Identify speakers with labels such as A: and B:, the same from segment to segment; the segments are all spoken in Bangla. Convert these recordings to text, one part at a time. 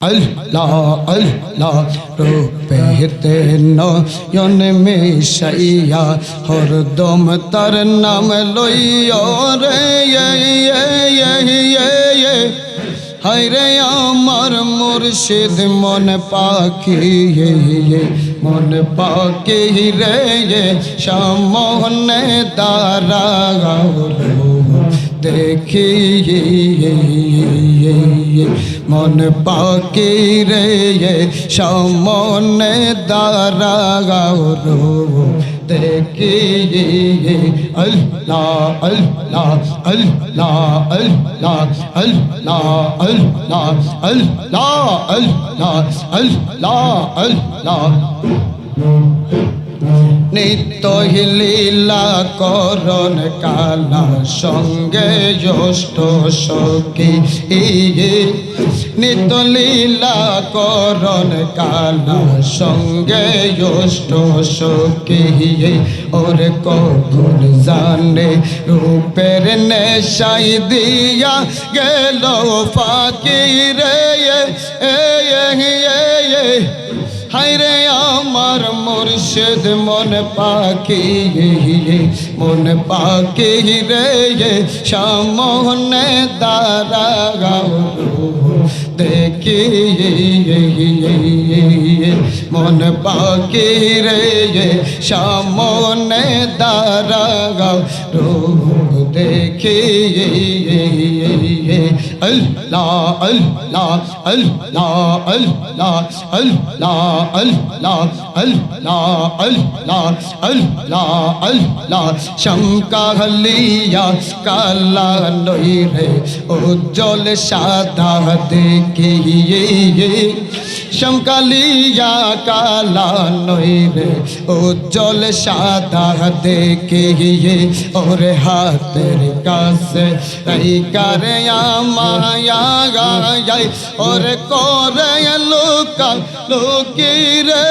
A: আল্লাহ আল্লাহ রূপেতে নয়ন মিশাইয়া হরদম তার নাম লইয়া রে হায়রে আমার মুর্শিদ মন পাখি মন পাখি রে সামনে তারা দেখি মন পাকি রে সামনে দারা গাও দেখি আল্লাহ আল্লাহ আল্লাহ আল্লাহ আল্লাহ আল্লাহ আল্লাহ আল্লাহ আল্লাহ আল্লাহ। নিত্য লীলা করণ কালা সঙ্গে জ্যেষ্ঠ সখী। নিত্য লীলা করণ কালা সঙ্গে জ্যেষ্ঠ সখী। ওর কখন জানে, রূপের নেশাই দিয়া গেল ফাঁকি রে। এ এ হায়রে আমার মুর্শিদ মন পাকি মন পাকি রে সামনে দারা দেখি মন পাকি রে সামনে দারা গাও দেখি আল্লাহ আল্লাহ আল্লাহ আল্লাহ আল্লাহ আল্লাহ আল্লাহ আল্লাহ আল্লাহ আল্লাহ শঙ্কালিয়া কালা নই রে উজ্জ্বল সাদা দেখিয়ে শঙ্কালিয়া কালা নই রে উজ্জ্বল সাদা দেখিয়ে ওর হাতের কাছে তাই করে মায়া গায় ওর করে লোকা, লোকি রে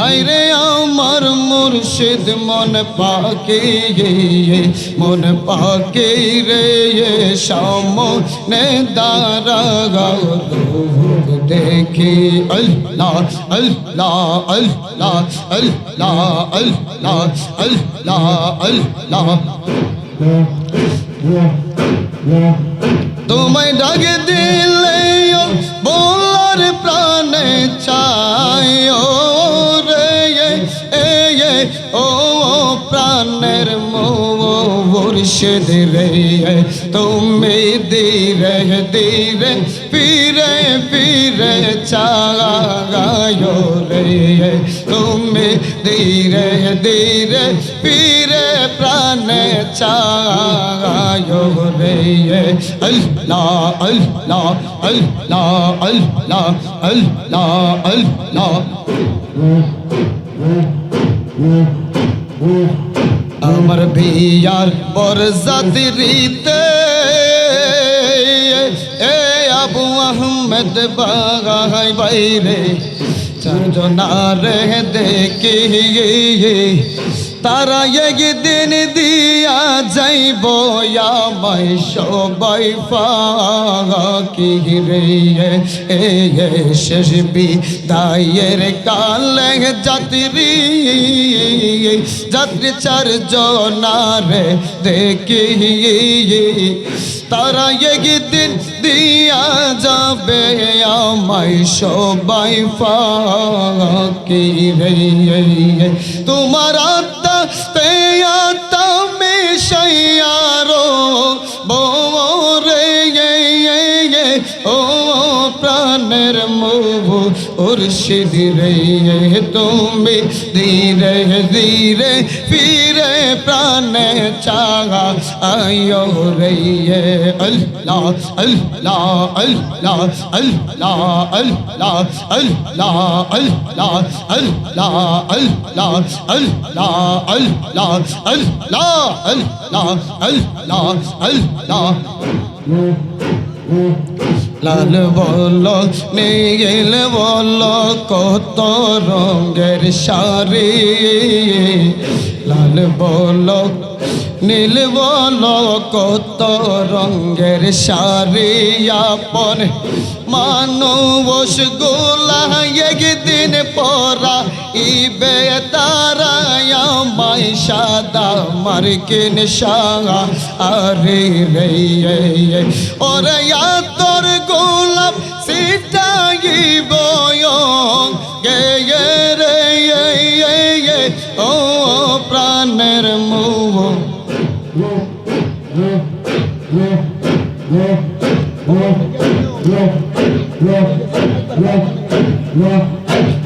A: হাইরে আমার মুর্শিদ, মন পাকে মন পাকে রে সামনে দাঁড়া দেখি। আল্লাহ আল্লাহ আল্লাহ আল্লাহ আল্লাহ আল্লাহ আল্লাহ। তোমায় ডাকে দিলে বলার প্রাণে চাই ও রে এ এ ও প্রাণের মুর্শিদ রে তুমি ধীরে ধীরে ফিরে ফিরে চাগায় রে তুমি ধীরে ধীরে প্রাণে চাগায় রে। আল্লাহ আল্লাহ আল্লাহ আল্লাহ আল্লাহ আল্লাহ। আমার বিয়ার বরজাদিরিতে এ আবু আহমেদ বাগাই বাইরে। চারজনারে দেখি তারা একদিন দিয়া যাইব, আমায় সবাই ফাঁকি রে। কালে যাত্রী যাত্রী চার জনারে দেখি তারা একদিন দিয়া যাবে আমায় সবাই ফাঁকি রে। তোমার আত্মা তে আত্মা আরও বোরে মুভু উর্শিদ রে তুমি ধীরে ধীরে ফিরে প্রাণে চাগা আয়ো রে আল্লাহ আল্লাহ আল্লাহ আল্লাহ আল্লাহ আল্লাহ আল্লাহ আল্লাহ আল্লাহ আল্লাহ আল্লাহ আল্লাহ আল্লাহ আল্লাহ আল্লাহ লাল বল নীল বল কত রঙের শাড়ি। লাল বল নীল বল কত রঙের শাড়ি আপন। মানুষ গোলা একদিন পরা ইবে তারায় মাই সাদা মার্কিন সাহা আরে রে ওরে তোর গোলাপ সিটাই বয়ং গে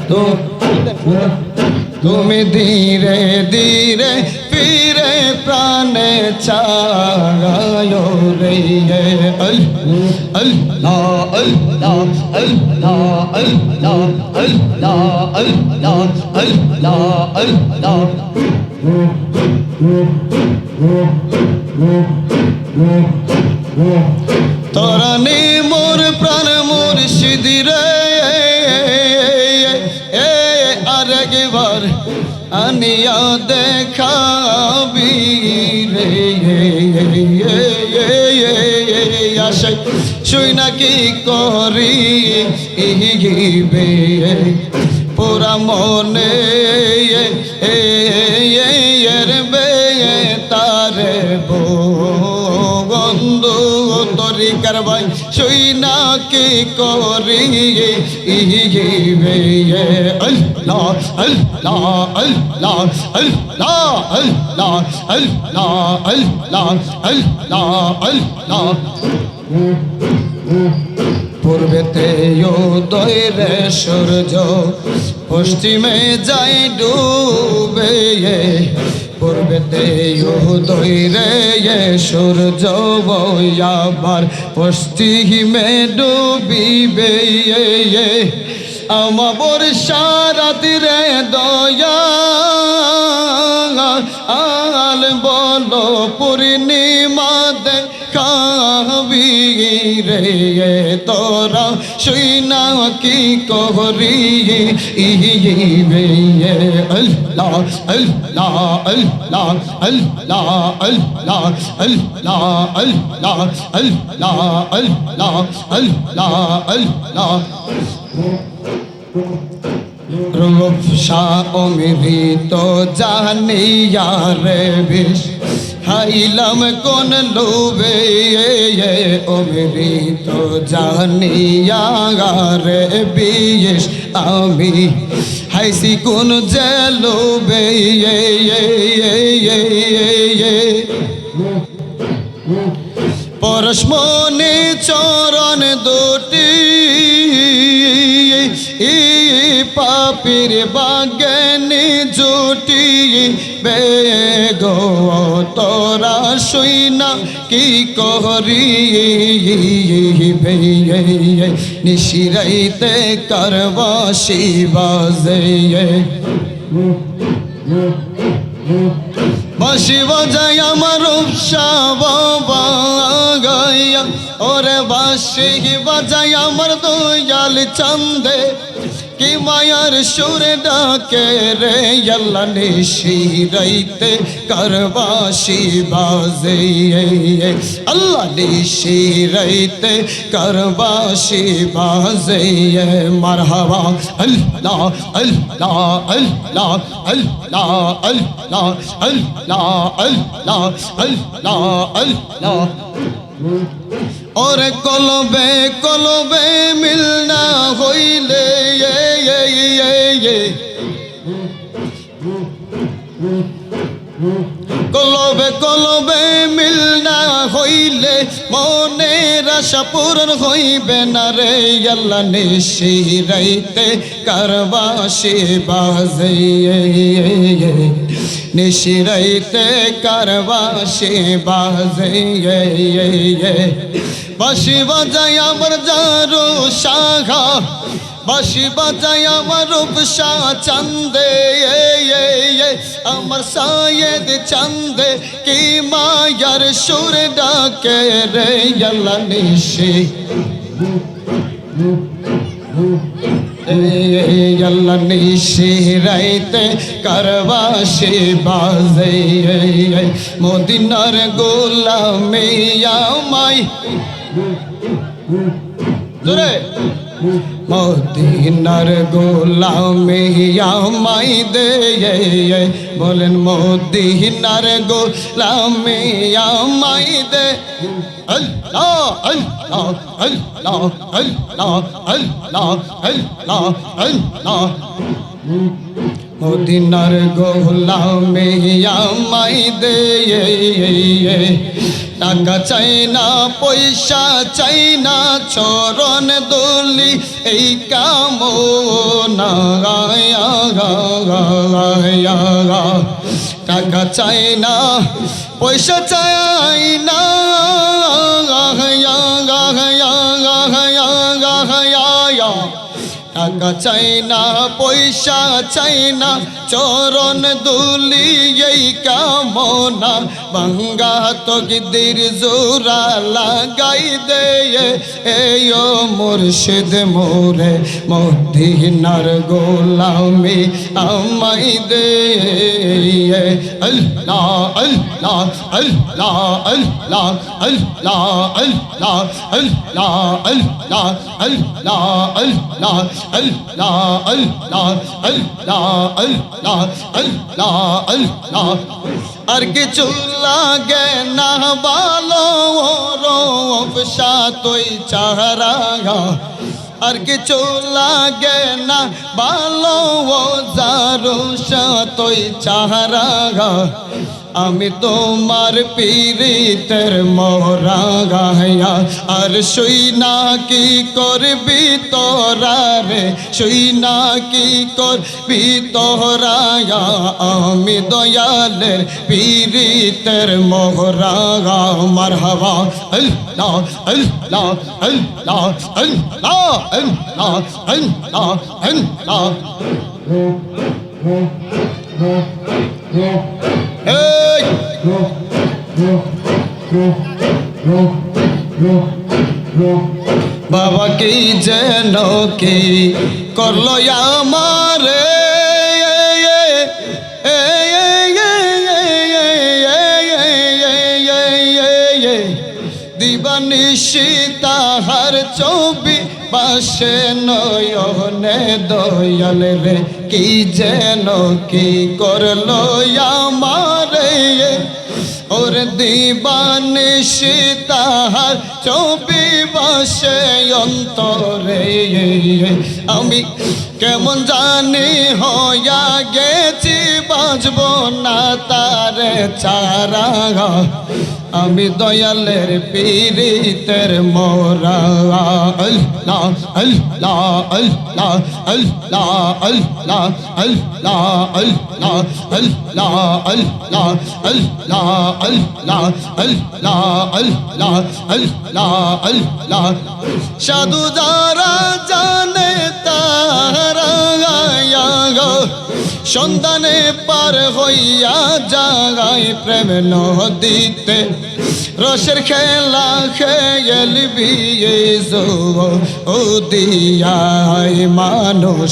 A: তো তুমি ধীরে ধীরে ফিরে প্রাণে চাগায় রে। আল আল্লাহ আল্লাহ আল্লাহ আল্লাহ আল্লাহ আল্লাহ আল্লাহ আল্লাহ। তরানি মোর প্রাণ, মোর সিদিরে আরেকবার আনিয়া দেখাবি রে। আশা শুই নাকি করি ইহিবে পুরা মনে তরিকার ভাই শুই না কি করি ইহিবে আল্লাহ আল্লাহ আল্লাহ আল্লাহ আল্লাহ আল্লাহ আল্লাহ আল্লাহ আল্লাহ। পূর্বেতে উদয় সূর্য, পশ্চিমে যাই ডুবে। পূর্বেতে উদয় রে সূর্য আবার পশ্চিমে ডুবিবে আমার বর্ষা রাতিরে দয়া আল বলো পূর্ণিমা দেখাবি রে তোরা। শুই না কি করি ইবে আল্লাহ আল্লাহ আল্লাহ আল্লাহ আল্লাহ আল্লাহ আল্লাহ আল্লাহ আল্লাহ আল্লাহ আল্লাহ রূপসা অমৃত জানিয়া রে বিষ হাইলাম কোন লোবে অমৃত জানিয়া রে বিষ আমি। হাইসি কোন যে লোবে পরশমণি করিবে নিশিরাইতে করব শিবাজে বাসিব যায় আমার উপসা বাবা গাইয়া, ওরে বাসি বাজায় আমার দয়াল চন্দে। কি মায়ার সুরে ডাকে রে? আল্লাহ নিশি রাইতে করবাসি বাজে। আল্লাহ নিশি রাইতে করবাসি বাজে। মারহাবা, আল্লাহ আল্লাহ আল্লাহ আল্লাহ আল্লাহ আল্লাহ আল্লাহ আল্লাহ আল্লাহ। ওরে কলবে কলবে কলবে মিল না হইলে মনের আশা পূরণ হইবে না রে। আল্লাহ নিশি রাইতে কারবাসি বাজে। নিশি রাইতে কারবাসি বাজে। বাসি বাজাই আমার যারো শাখা বাসি বাজাই আমার রূপসা চান্দে। আমার সায়েদ চান্দে কি মায়ার সুর ডাকে রে আল্লাহ নিশি আল্লাহ নিশি রাইতে করবাসি বাজে মদিনার গোলামে আমায় জোরে মদিনার গোলামে আমাই দে বলেন, মদিনার গোলামে আমাই দে। আল্লাহ আল্লাহ আল্লাহ আল্লাহ আল্লাহ আল্লাহ আল্লাহ। মদিনার গোলামে আমাই দে টাকা চাই না, পয়সা চাই না, চরণ দলি এই কাম না টাকা চাই না, পয়সা চাই না টাকা চাই না পয়সা চাই না চরণ দুলি এই কামনা বাঙ্গা তকদির জোরা লাগাই দে এই মুর্শিদ মোরে মদিনার গোলামি আমাই দে আল্লাহ আল্লাহ আল্লাহ আল্লাহ আল্লাহ আল্লাহ আল্লাহ আল্লাহ আল্লাহ আল্লাহ Allah Allah Allah Allah Allah Allah আর কিছু লাগে না ভালো রব সাতই চাহারা আর কিছু লাগে না ভালো যারো সাতই চাহারা আমি তোমার পীড়িতের মোরা গায়া আর শুই না কি করবি তোরা রে? শুই না কি করবি তোরা আমি দয়ালের পীড়িতের মোহরা গা মার হওয়া আল্লাহ আল্লাহ আল্লাহ আল্লাহ আল্লাহ আল্লাহ আল্লাহ। এই বাবা কি যেন কি করল আমারে? দিবানিশি তাহার ছবি পাশে নয়নে দয়াল রে। কি যেন কি করল আমারে? ওর দিবানিশি তাহার ছবি বসে অন্তরে। আমি কেমন জানি হইয়া গেছি বাঁচব না তারে চারা আমি দয়ালের পীড়িতের মোরা আল্লাহ আল্লাহ আল্লাহ আল্লাহ আল্লাহ আল্লাহ আল্লাহ আল্লাহ আল্লাহ আল্লাহ আল্লাহ আল্লাহ আল্লাহ আল্লাহ আল্লাহ সাধু যারা জানে তারা সন্ধানে পার হইয়া জাগায় প্রেম নদীতে। রসের খেলা খেয়েল বিয়ে ও দিয়াই মানুষ।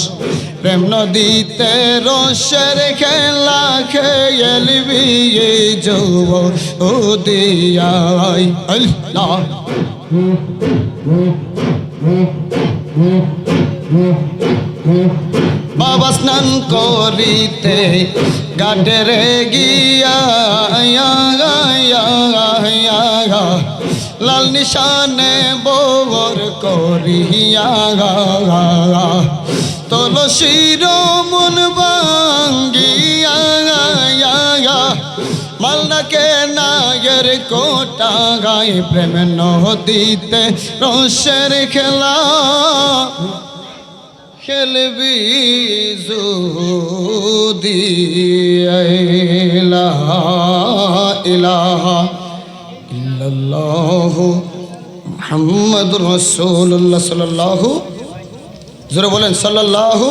A: প্রেম নদীতে রসের খেলা খেয়েল বিয়ে ও দিয়াই। আল্লাহ। বাবা স্নান করিতে গাডরে গিয়া লাল নিশানে বোর করিয়া তুলসীর মন বাঙ্গিয়া মালনাকে নাগের কোটা গাই প্রেম নদীতে রসের খেলা। খেলবি ইলাহা ইলাহা ইল্লাল্লাহু মুহাম্মাদুর রাসূলুল্লাহ সাল্লাল্লাহু জোরে বলেন সাল্লাল্লাহু